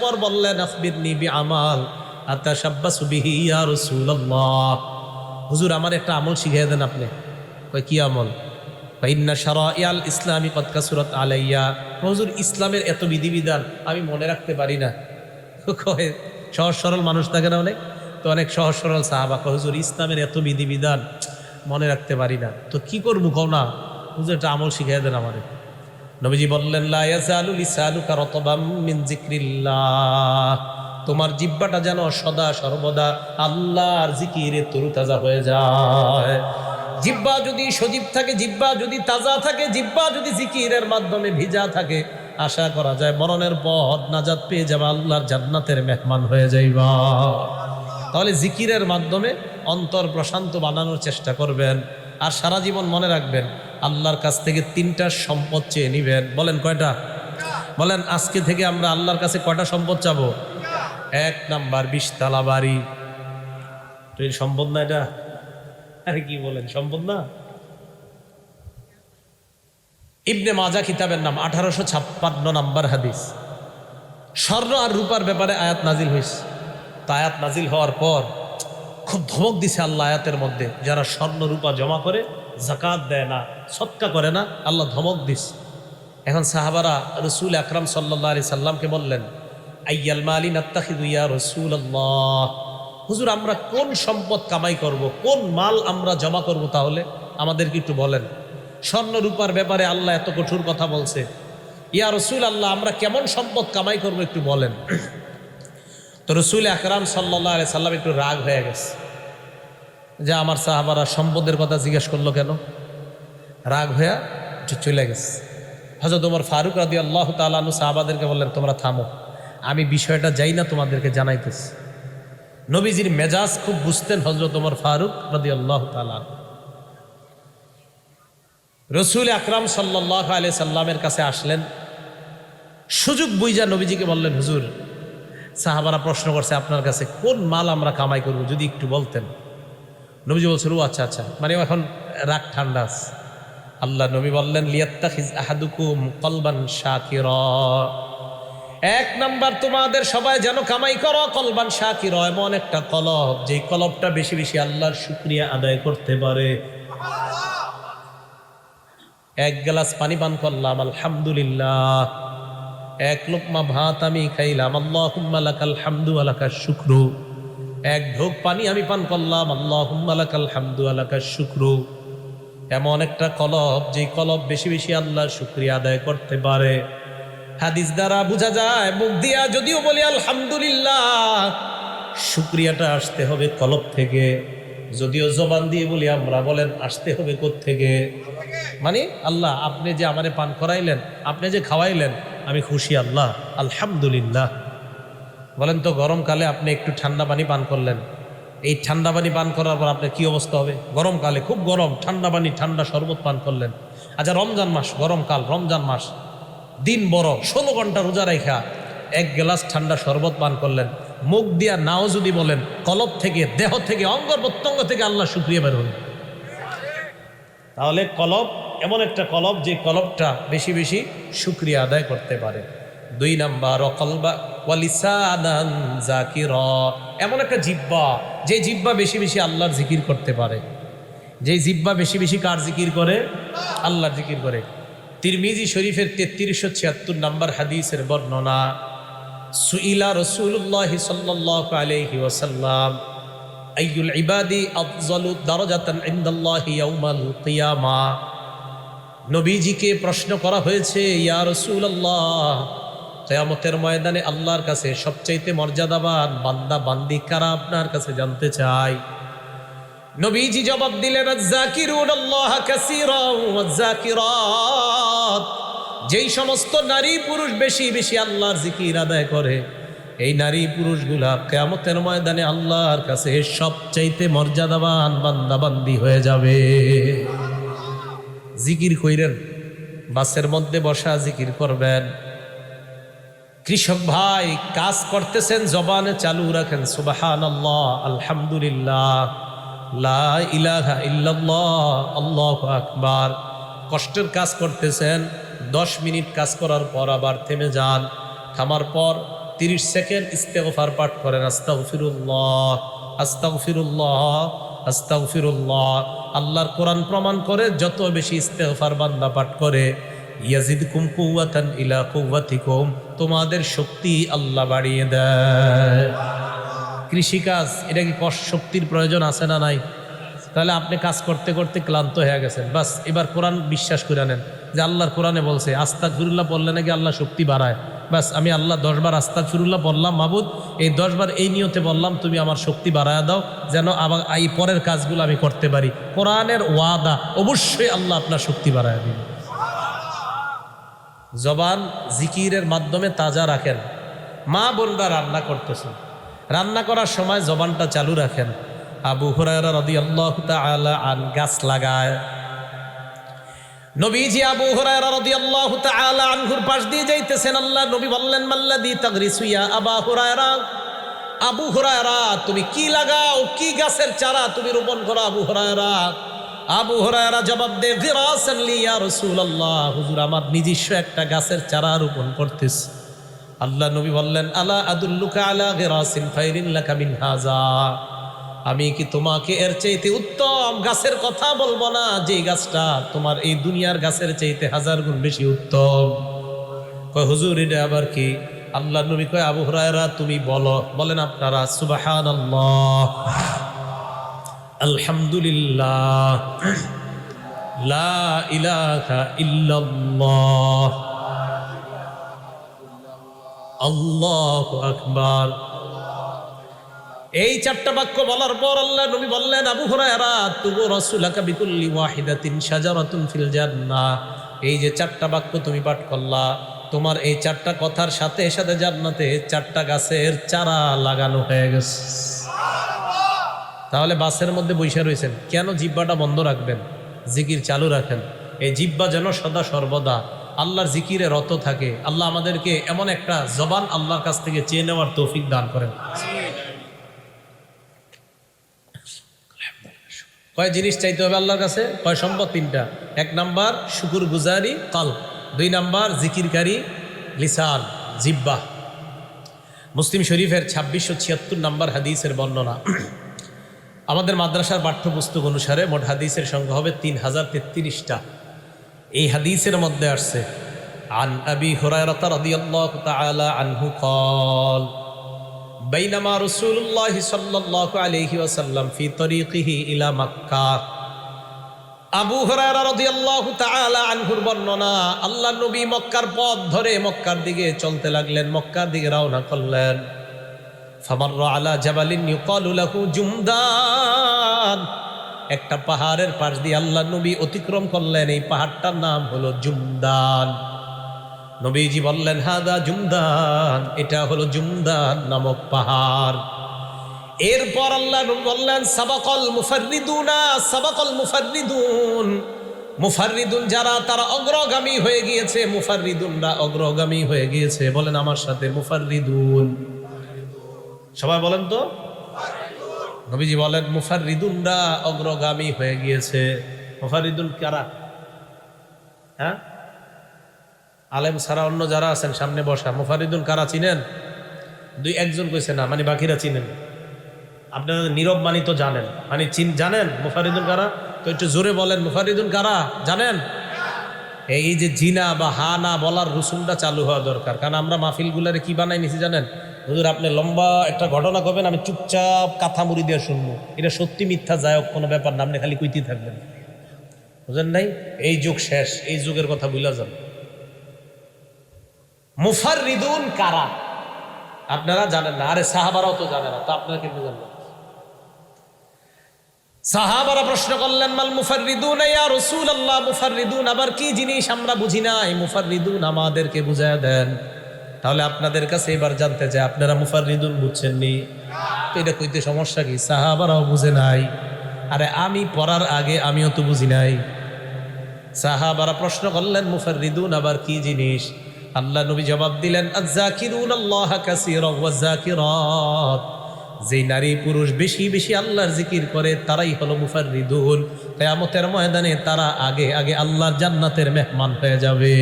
পর বললেন আখবিরনি বি আমাল আতাশাব্বাসু বিহি ইয়া রাসূলুল্লাহ। হুজুর আমার একটা আমল শিখিয়ে দেন আপনি। কই কি আমল? আলাইয়া। হুজুর ইসলামের এত বিধিবিধান আমি মনে রাখতে পারি না। কয় সহজ সরল মানুষ থাকে না অনেক? তো অনেক সহজ সরল সাহাবা কয়, হুজুর ইসলামের এত বিধিবিধান মনে রাখতে পারি না। তো কি করব কও না? হুজুর একটা আমল শিখিয়ে দেন আমাদের নবীজি বললেন তোমার জিব্বাটা যেন সদা সর্বদা আল্লাহর জিকিরে তরুতাজা হয়ে যায়। জিব্বা যদি সজীব থাকে জিব্বা যদি তাজা থাকে জিব্বা যদি জিকিরের মাধ্যমে ভিজা থাকে, আশা করা যায় মরণের পর নাজাত পেয়ে যাবে আল্লাহর জান্নাতের মেহমান হয়ে যাইবা। তাহলে জিকিরের মাধ্যমে অন্তর প্রশান্ত বানানোর চেষ্টা করবেন আর সারা জীবন মনে রাখবেন আল্লাহর কাছ থেকে তিনটা সম্পদ চেয়ে নিবেন। বলেন কয়টা? বলেন, আজকে থেকে আমরা আল্লাহর কাছে কয়টা সম্পদ চাবো? এক নাম্বার বিশতলা বাড়ি। সম্পদ না এটা? আরে কি বলেন, সম্পদ না? ইবনে মাজা কিতাবের নাম, আঠারোশো ছাপ্পান্ন নাম্বার হাদিস। স্বর্ণ আর রূপার ব্যাপারে আয়াত নাজিল হয়েছে তা আয়াত নাজিল হওয়ার পর খুব ধমক দিছে আল্লাহ আয়াতের মধ্যে, যারা স্বর্ণ, রূপা জমা করে জাকাত দেয় না, সৎকা করে না, আল্লাহ ধমক দিস। এখন সাহাবারা রসুল আকরাম সাল্লাহ আলি সাল্লামকে বললেন, আইয়াল মালিন আত্তাখিদুইয়া রসুল আল্লাহ হুজুর, আমরা কোন সম্পদ কামাই করব, কোন মাল আমরা জমা করব তাহলে? আমাদেরকে একটু বলেন। স্বর্ণ রূপার ব্যাপারে আল্লাহ এত কঠোর কথা বলছে। ইয়া রসুল আল্লাহ আমরা কেমন সম্পদ কামাই করব একটু বলেন। তো রসুল আকরাম সাল্লাহ আলি সাল্লাম একটু রাগ হয়ে গেছে। যে আমার সাহাবারা সম্পদের কথা জিজ্ঞেস করল কেন? রাগ হইয়া চলে গেছে। হজরত তোমার ফারুক রাদি আল্লাহ তালু সাহাবাদেরকে বললেন, তোমরা থামো, আমি বিষয়টা যাই না তোমাদেরকে জানাইতেছি। নবীজির মেজাজ খুব বুঝতেন হজরত তোমার ফারুক রাদি আল্লাহ তালান রসুল আকরাম সাল্লাহ আলি সাল্লামের কাছে আসলেন। সুযোগ বুঝা নবীজিকে বললেন, হুজুর, সাহাবারা প্রশ্ন করছে, আপনার কাছে কোন মাল আমরা কামাই করব? যদি একটু বলতেন। নবীজি বলছিল, ও আচ্ছা আচ্ছা। মানে এখন রাগ ঠান্ডা আছে। আল্লাহ নবী বললেন এক নাম্বার, তোমাদের সবাই যেন কামাই করো কলবান শাকির। এমন একটা কলব, যেই কলবটা বেশি বেশি আল্লাহর শুক্রিয়া আদায় করতে পারে। এক গ্লাস পানি পান করলাম, আলহামদুলিল্লাহ। এক লোকমা ভাত আমি খাইলাম আল্লাহ লাকাল হামদু আলাকার শুক্রু। এক ঢোক পানি আমি পান করলাম আল্লাহ লাকাল হামদু এমন একটা কলব যে কলব বেশি বেশি আল্লাহ শুক্রিয়া আদায় করতে পারে। হাদিস দ্বারা বোঝা যায়, মুখ দিয়া যদিও বলি, আলহামদুলিল্লাহ শুক্রিয়াটা আসতে হবে কলব থেকে। যদিও জবান দিয়ে বলি, আমরা বলেন, আসতে হবে থেকে মানে আল্লাহ, আপনি যে আমারে পান করাইলেন, আপনি যে খাওয়াইলেন, আমি খুশি আল্লাহ, আলহামদুলিল্লাহ। বলেন তো, গরমকালে আপনি একটু ঠান্ডা পানি পান করলেন। এই ঠান্ডা পানি পান করার পর আপনার কী অবস্থা হবে? গরমকালে খুব গরম, ঠান্ডা পানি, ঠান্ডা শরবত পান করলেন। আচ্ছা রমজান মাস, গরমকাল, রমজান মাস। দিন বড়, ষোলো ঘণ্টা রোজা রেখা এক গ্লাস ঠান্ডা শরবত পান করলেন। মুখ দিয়া নাও যদি বলেন, কলব থেকে, দেহ থেকে অঙ্গ প্রত্যঙ্গ থেকে আল্লাহ শুক্রিয়া বের হন তাহলে কলব, এমন একটা কলব যে কলবটা বেশি বেশি শুক্রিয়া আদায় করতে পারে। দুই নাম্বার অকলবা ওয়ালিসানান জাকির এমন একটা জিব্বা, যে জিব্বা বেশি বেশি আল্লাহর জিকির করতে পারে। যে জিব্বা বেশি বেশি কার জিকির করে? আল্লাহর জিকির করে। তিরমিজি শরীফের তেত্রিশশো ছিয়াত্তর নাম্বার হাদিসের বর্ণনা, সুইলা রসুল্লাহ সাল্লাহ আলহি ওসাল্লাম আইয়ুল ইবাদি আফজলু দারজাতান নবীজিকে প্রশ্ন করা হয়েছে, ইয়া রাসূলুল্লাহ কিয়ামতের ময়দানে আল্লাহর কাছে সবচাইতে মর্যাদাবান বান্দা, বান্দি কারা আপনার কাছে জানতে চাই? নবীজি জবাব দিলেন যেই সমস্ত নারী পুরুষ বেশি বেশি আল্লাহর জিকির আদায় করে, এই নারী পুরুষগুলা কেয়ামতের ময়দানে আল্লাহর কাছে সবচাইতে মর্যাদাবান বান্দাবান্দি হয়ে যাবে। জিকির কইরেন, বাসের মধ্যে বসা জিকির করবেন। কৃষক ভাই, কাজ করতেছেন, জবানে চালু রাখেন সুবাহান আল্লাহ আলহামদুলিল্লাহ আকবার। কষ্টের কাজ করতেছেন, দশ মিনিট কাজ করার পর আবার থেমে যান। থামার পর তিরিশ সেকেন্ড ইস্তেগফার পাঠ করেন, আস্তাগফিরুল্লাহ আস্তাগফিরুল্লাহ আস্তাগফিরুল্লাহ। আল্লাহর কোরআন প্রমাণ করে, যত বেশি ইস্তেগফার বান্দা পাঠ করে ইয়াজিদকুম কুওয়াতান ইলা কুওয়াতিকুম, তোমাদের শক্তি আল্লাহ বাড়িয়ে দেয়। কৃষিকাজ, এটা কি শক্তির প্রয়োজন আছে না নাই? তাহলে আপনি কাজ করতে করতে ক্লান্ত হয়ে গেছেন। বাস, এবার কোরআন বিশ্বাস করে নেন যে আল্লাহর কোরআনে বলছে আস্তাক ফিরুল্লাহ বললে নাকি আল্লাহ শক্তি বাড়ায়। বাস, আমি আল্লাহ দশবার আস্তাক ফিরুল্লাহ বললাম, মাবুদ, এই দশবার এই নিয়তে বললাম, তুমি আমার শক্তি বাড়ায় দাও, যেন আবার এই পরের কাজগুলো আমি করতে পারি। কোরআনের ওয়াদা, অবশ্যই আল্লাহ আপনার শক্তি বাড়ায় দিবে। জবান জিকিরের মাধ্যমে তাজা রাখেন। মা বোনরা রান্না করতেছেন। রান্না করার সময় জবানটা চালু রাখেন। আবু হুরায়রা রাদিয়াল্লাহু তাআলা আন গাছ লাগায়। নবীজি আবু হুরায়রা রাদিয়াল্লাহু তাআলা আনহুর পাশ দিয়ে যাইতেছেন। আল্লাহ নবী বললেন, মাল্লাদি তাগরিসু ইয়া আবা হুরায়রা। আবু হুরায়রা, তুমি কি লাগাও? কি গাছের চারা তুমি রোপণ করো আবু হুরায়রা? আবু হুরায়রা জবাব দে হুজুর, আমার নিজস্ব একটা গাছের চারা রোপণ করতেছি। আল্লাহ নবী বললেন, আলা আদুল্লুকা আলা গিরাসিন খাইরিন লাকা মিন হাযা আমি কি তোমাকে এর চাইতে উত্তম গাছের কথা বলব না, যে গাছটা তোমার এই দুনিয়ার গাছের চাইতে হাজার গুণ বেশি উত্তম? কয়, হুজুর, এটা আবার কি? আল্লাহ নবী কয়, আবু হুরায়রা, তুমি বলো। বলেন আপনারা, সুবহানাল্লাহ। আলহামদুলিল্লাহ। লা ইলাহা ইল্লাল্লাহ। আল্লাহু আকবার। এই চারটা বাক্য বলার পর আল্লাহ নবী বললেন, আবু হুরায়রা, তুবু রাসূলাকা বিকুল্লি ওয়াহিদাতিন শাজারাতুন ফিল জান্নাহ। এই যে চারটা বাক্য তুমি পাঠ করলা, তোমার এই চারটা কথার সাথে সাথে জান্নাতে চারটা গাছের চারা লাগানো হয়ে গেছে। তাহলে বাসের মধ্যে বৈশা রয়েছেন। কেন জিব্বাটা বন্ধ রাখবেন? জিকির চালু রাখেন। এই জিব্বা যেন সদা সর্বদা আল্লাহর জিকিরে রত থাকে। আল্লাহ আমাদেরকে এমন একটা জবান আল্লাহর কাছ থেকে চেয়ে নেওয়ার তৌফিক দান করেন। কয় জিনিস চাইতে হবে আল্লাহর কাছে? কয় সম্পদ? তিনটা। এক নাম্বার, শুকুর গুজারি কাল দুই নাম্বার, জিকিরকারী, লিসান, জিব্বা। মুসলিম শরীফের ছাব্বিশশো ছিয়াত্তর নাম্বার হাদিসের বর্ণনা। আমাদের মাদ্রাসার পাঠ্যপুস্তক অনুসারে মোট হাদিসের সংখ্যা হবে তিন হাজার তেত্রিশটা এই হাদিসের মধ্যে আসছে عن أبي هريرة رضي الله تعالى عنه قال بينما رسول الله صلى الله عليه وسلم في طريقه إلى مكة আবু হুরায়রা রাদিয়াল্লাহু তাআলা আনহুর বর্ণনা আল্লাহ নবী মক্কার পথ ধরে মক্কার দিকে চলতে লাগলেন মক্কার দিকে রওনা করলেন আলা জাবালিন জুমদান। একটা পাহাড়ের পাশ দিয়ে আল্লাহ নবী অতিক্রম করলেন, এই পাহাড়টার নাম হলো জুমদান। নবীজি বললেন, হাদা জুমদান, এটা হলো জুমদান নামক পাহাড়। এরপর আল্লাহ বললেন, সাবাকল মুফাররিদুনা, সাবাকল মুফাররিদুন। মুফাররিদুন যারা, তারা অগ্রগামী হয়ে গিয়েছে, মুফাররিদুনরা অগ্রগামী হয়ে গিয়েছে। বলেন আমার সাথে, মুফাররিদুন। সবাই বলেন তো। নবীজি বলেন, মুফাররিদুনরা অগ্রগামী হয়ে গিয়েছে। মুফাররিদুন কারা? হ্যাঁ? আলেম ছাড়া অন্য যারা আছেন, সামনে বসা। মুফারিদুন কারা চিনেন? দুই একজন কইছে, না মানে বাকিরা চিনেন। আপনারা নীরব মানি তো জানেন। মানে চিন, জানেন? মুফারিদুন কারা? তো একটু জোরে বলেন মুফারিদুন কারা? জানেন? এই যে জিনা বা হা না বলার রসুমটা চালু হওয়া দরকার, কারণ আমরা মাহফিলগুলারে কি বানাই নিছি জানেন? হুজুর, আপনি লম্বা একটা ঘটনা করবেন, আমি চুপচাপ কাথা মুড়ি দিয়ে শুনব। এটা সত্যি মিথ্যা যায়ক কোনো ব্যাপার না, আপনি খালি কইতেই থাকবেন। বুঝেন নাই? এই যুগ শেষ, এই যুগের কথা বুঝলা যান মুফাররিদুন কারা? আপনারা জানেন না, আরে সাহাবারাও তো জানে না, তো আপনারা কেমনি জানবেন সাহাবারা প্রশ্ন করলেন, মাল মুফাররিদুন ইয়া রাসূলুল্লাহ, মুফাররিদুন আবার কি জিনিস আমরা বুঝি না এই মুফাররিদুন আমাদেরকে বুঝায় দেন। তাহলে আপনাদের কাছে এবার জানতে চাই, আপনারা মুফাররিদুন বুঝছেন নি? এটা কইতে সমস্যা কি? সাহাবারাও বুঝে নাই। আরে আমি পড়ার আগে আমিও তো বুঝি নাই। সাহাবারা প্রশ্ন করলেন, মুফাররিদুন আবার কি জিনিস? আল্লাহ নবী জবাব দিলেন যেই নারী পুরুষ বেশি বেশি আল্লাহর জিকির করে, তারাই হলো মুফারিদুন তাই আমতের ময়দানে তারা আগে আগে আল্লাহর জান্নাতের মেহমান হয়ে যাবে।